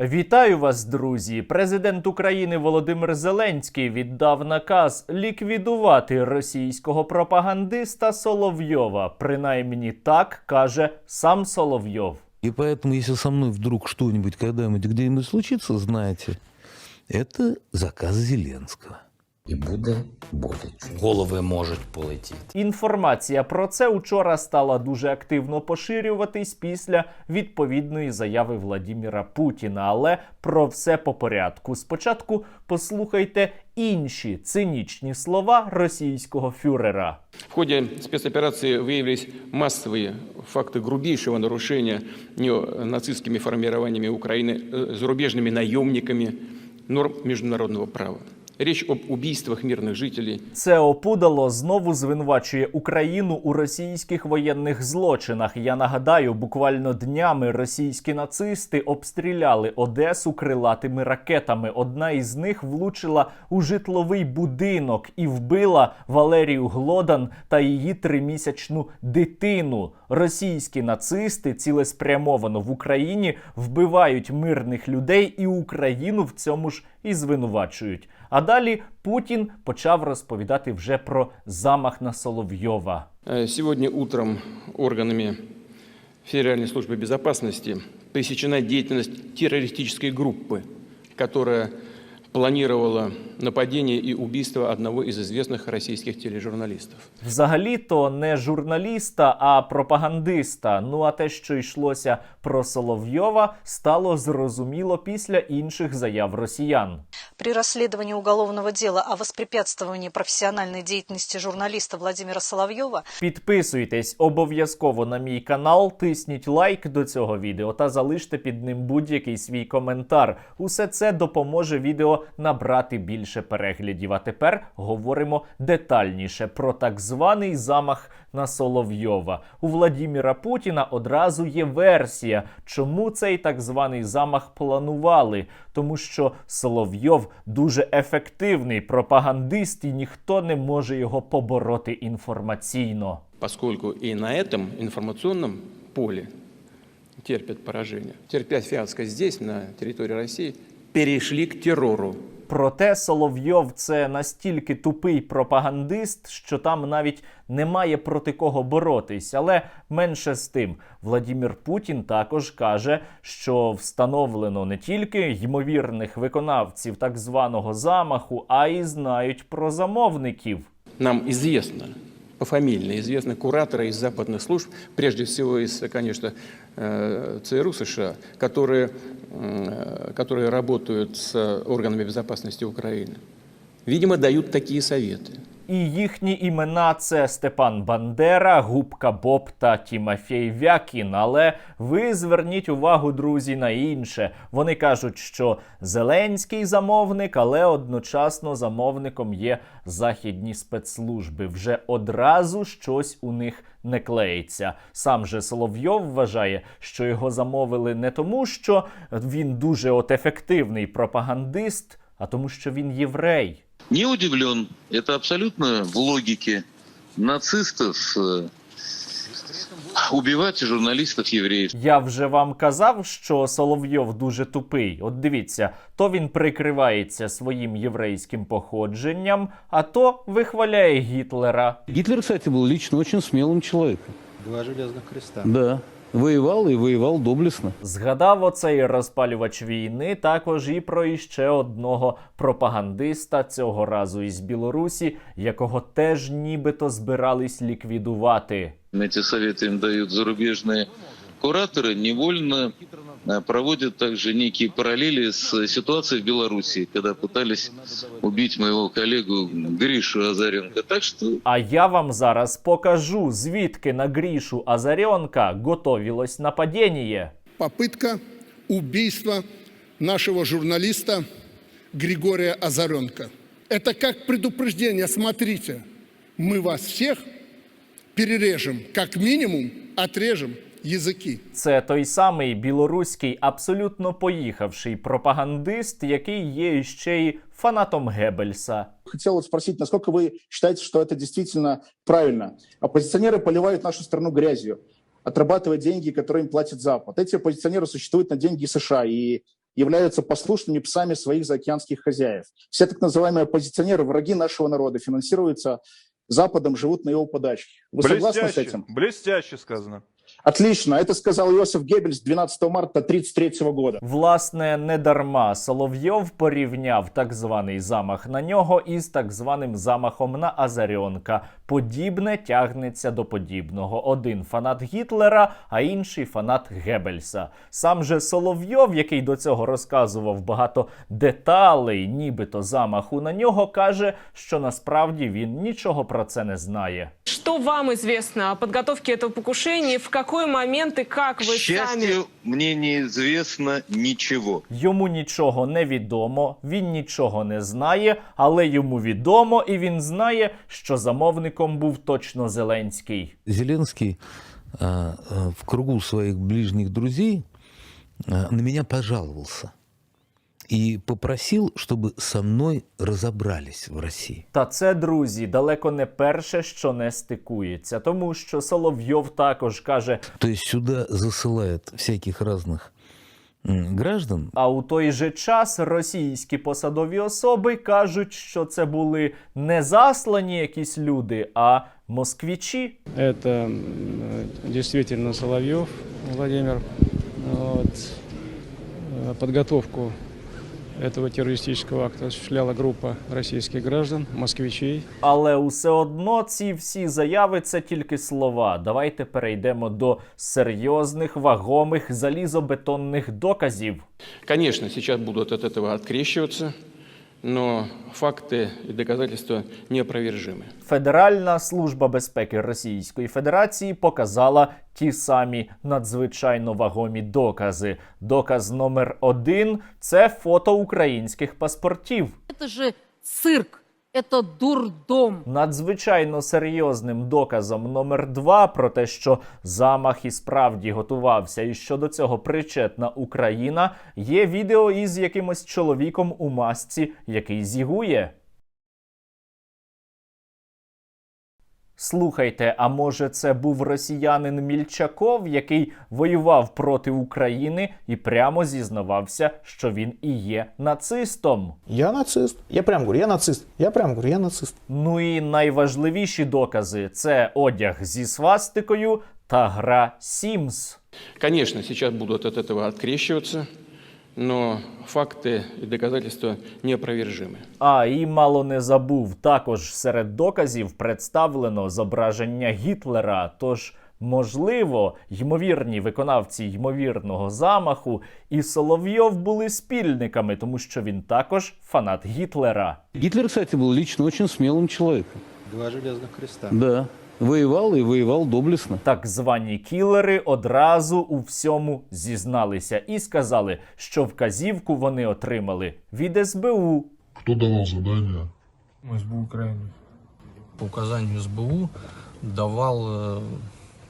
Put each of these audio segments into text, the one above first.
Вітаю вас, друзі! Президент України Володимир Зеленський віддав наказ ліквідувати російського пропагандиста Соловйова. Принаймні так каже сам Соловйов. І поэтому, якщо со мною вдруг что-нибудь когда-нибудь где-нибудь случится, знаете, это заказ Зеленского. І буде боляче. Голови можуть полетіти. Інформація про це учора стала дуже активно поширюватись після відповідної заяви Владіміра Путіна. Але про все по порядку. Спочатку послухайте інші цинічні слова російського фюрера. В ходе спецоперации выявились массовые факты грубейшего нарушения неонацистскими формированиями Украины э, зарубежными наемниками норм международного права. Речь об убийствах мирных жителей, Це опудало знову звинувачує Україну у російських воєнних злочинах. Я нагадаю, буквально днями російські нацисти обстріляли Одесу крилатими ракетами. Одна із них влучила у житловий будинок і вбила Валерію Глодан та її тримісячну дитину. Російські нацисти цілеспрямовано в Україні вбивають мирних людей, і Україну в цьому ж і звинувачують. А далі Путін почав розповідати вже про замах на Соловйова. Э, Сегодня утром органами Федеральной службы безопасности пресечена деятельность террористической группы, которая планировала нападение и убийство одного из известных российских тележурналистов. Взагалі-то не журналіста, а пропагандиста. Ну а те, що йшлося про Соловйова, стало зрозуміло після інших заяв росіян. При расследовании уголовного дела о воспрепятствовании профессиональной деятельности журналиста Владимира Соловьева Підписуйтесь обов'язково на мій канал, тисніть лайк до цього відео та залиште під ним будь-який свій коментар. Усе це допоможе відео набрати більше переглядів. А тепер говоримо детальніше про так званий замах на Соловйова. У Владіміра Путіна одразу є версія, чому цей так званий замах планували. Тому що Соловйов дуже ефективний пропагандист, і ніхто не може його побороти інформаційно. поскольку и на этом информационном поле терпят поражение. Терпят фиаско здесь, на территории России, перешли к террору. Проте Соловйов це настільки тупий пропагандист, що там навіть немає проти кого боротись. Але менше з тим, Владімір Путін також каже, що встановлено не тільки ймовірних виконавців так званого замаху, а й знають про замовників. Нам известно, пофамильно известно кураторы из западных служб, прежде всего из, конечно, э, ЦРУ США, которые, э, которые работают с органами безопасности Украины. Видимо, дают такие советы. І їхні імена це Степан Бандера, Губка Боб та Тімофій Вякін. Але ви зверніть увагу, друзі, на інше. Вони кажуть, що Зеленський замовник, але одночасно замовником є західні спецслужби. Вже одразу щось у них не клеїться. Сам же Соловйов вважає, що його замовили не тому, що він дуже от ефективний пропагандист, а тому, що він єврей. Не удивлен. Это абсолютно в логике нацистов э, убивать журналистов-евреев. Я вже вам казав, що Соловйов дуже тупий. От дивіться, то він прикривається своїм єврейським походженням, а то вихваляє Гітлера. Гитлер, кстати, был лично очень смелым человеком. Два железных креста. Да. Воевал и воевал доблестно. Згадав оцей розпалювач війни також і про іще одного пропагандиста цього разу із Білорусі, якого теж нібито збирались ліквідувати. Эти советы им дают зарубежные кураторы, невольно э, проводят также некие параллели с ситуацией в Беларуси, когда пытались убить моего коллегу Гришу Азаренко. Так что А я вам зараз покажу, звідки на Грішу Азаренка готовілось нападіння. попытка убийства нашего журналиста Григория Озаренко. Это как предупреждение, смотрите, мы вас всех перережем, как минимум отрежем языки. Це той самий білоруський, абсолютно поїхавший пропагандист, який є ще й фанатом Геббельса. Хотел вот спросить, насколько вы считаете, что это действительно правильно? Оппозиционеры поливают нашу страну грязью, отрабатывая деньги, которые им платит Запад. Эти оппозиционеры существуют на деньги США, и являются послушными псами своих заокеанских хозяев. Все так называемые оппозиционеры, враги нашего народа, финансируются Западом, живут на его подачке. Вы согласны с этим? Блестяще сказано. Отлично. Это сказал Иосиф Геббельс 12 марта 1933 года. Власне, не дарма Соловйов порівняв так званий замах на нього із так званим замахом на Азаріонка. Подібне тягнеться до подібного. Один фанат Гітлера, а інший фанат Геббельса. Сам же Соловйов, який до цього розказував багато деталей, нібито замаху на нього, каже, що насправді він нічого про це не знає. Что вам известно о подготовке этого покушения? В какой момент и как вы сами... счастью, мне неизвестно ничего. Йому нічого не відомо, він нічого не знає, але йому відомо, і він знає, що замовником був точно Зеленський. Зеленский а, а, в кругу своих ближних друзей а, на меня пожаловался и попросил, чтобы со мной разобрались в России. Та це, друзі, далеко не перше, що не стикується, тому що Соловйов також каже: То есть сюда засылают всяких разных м, граждан, а у той же час російські посадові особи кажуть, що це були не заслані якісь люди, а москвічі. Это м, действительно Соловьев Владимир. Вот. Э, Подготовку этого террористического акта осуществляла группа российских граждан, москвичей. Але усе одно ці всі заяви це тільки слова. Давайте перейдемо до серйозних, вагомих залізобетонних доказів. Звісно, сейчас будуть від этого открещиваться, но факты и доказательства неопровержимы. Федеральна служба безпеки Російської Федерації показала ті самі надзвичайно вагомі докази. Доказ номер один це фото українських паспортів. Это же цирк, это дурдом. Надзвичайно серйозним доказом номер два про те, що замах і справді готувався, і що до цього причетна Україна, є відео із якимось чоловіком у масці, який зігує. Слухайте, а може це був росіянин Мільчаков, який воював проти України і прямо зізнавався, що він і є нацистом? Я нацист. Я прям говорю, я нацист. Я прям говорю, я нацист. Ну і найважливіші докази це одяг зі свастикою та гра Sims. Конечно, сейчас будут от этого открещиваться, но факты и доказательства неопровержимы. А і мало не забув, також серед доказів представлено зображення Гітлера. Тож, можливо, ймовірні виконавці ймовірного замаху і Соловйов були спільниками, тому що він також фанат Гітлера. Гитлер, кстати, был лично очень смелым человеком. Два железных креста. Да. Воевал і воював доблестно. Так звані кілери одразу у всьому зізналися і сказали, що вказівку вони отримали від СБУ. Хто давав завдання? СБУ України. По указанню СБУ давал,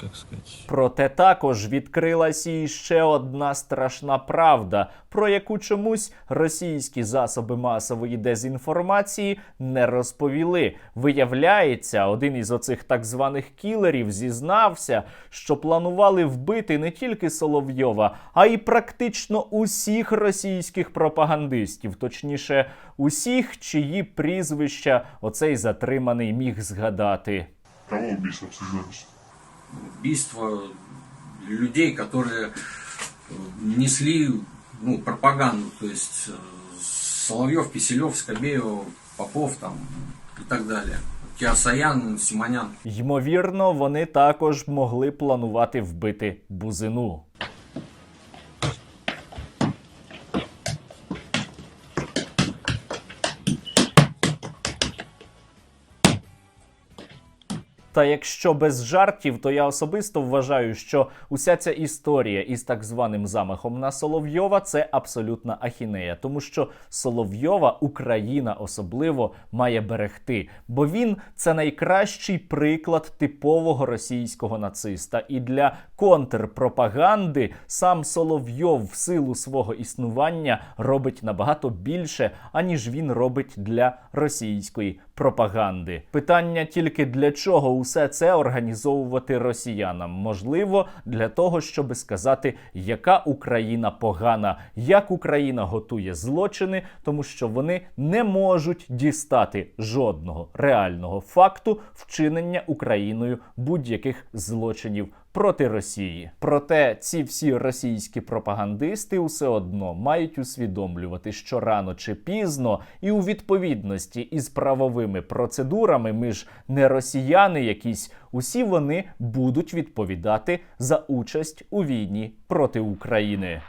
как сказать, Проте також відкрилася і ще одна страшна правда, про яку чомусь російські засоби масової дезінформації не розповіли. Виявляється, один із оцих так званих кілерів зізнався, що планували вбити не тільки Соловйова, а й практично усіх російських пропагандистів, точніше, усіх, чиї прізвища оцей затриманий міг згадати. Кого убийство обсуждались? убийство людей, которые э, несли ну, пропаганду, то есть э, Соловьев, Киселев, Скобеев, Попов там и так далее. Киасаян, Симонян. Ймовірно, вони також могли планувати вбити бузину. Та якщо без жартів, то я особисто вважаю, що уся ця історія із так званим замахом на Соловйова це абсолютна ахінея, тому що Соловйова Україна особливо має берегти, бо він це найкращий приклад типового російського нациста. І для контрпропаганди сам Соловйов в силу свого існування робить набагато більше, аніж він робить для російської пропаганди. Питання тільки для чого усе це організовувати росіянам? Можливо, для того, щоб сказати, яка Україна погана, як Україна готує злочини, тому що вони не можуть дістати жодного реального факту вчинення Україною будь-яких злочинів проти Росії. Проте ці всі російські пропагандисти все одно мають усвідомлювати, що рано чи пізно, і у відповідності із правовими процедурами, ми ж не росіяни якісь, усі вони будуть відповідати за участь у війні проти України.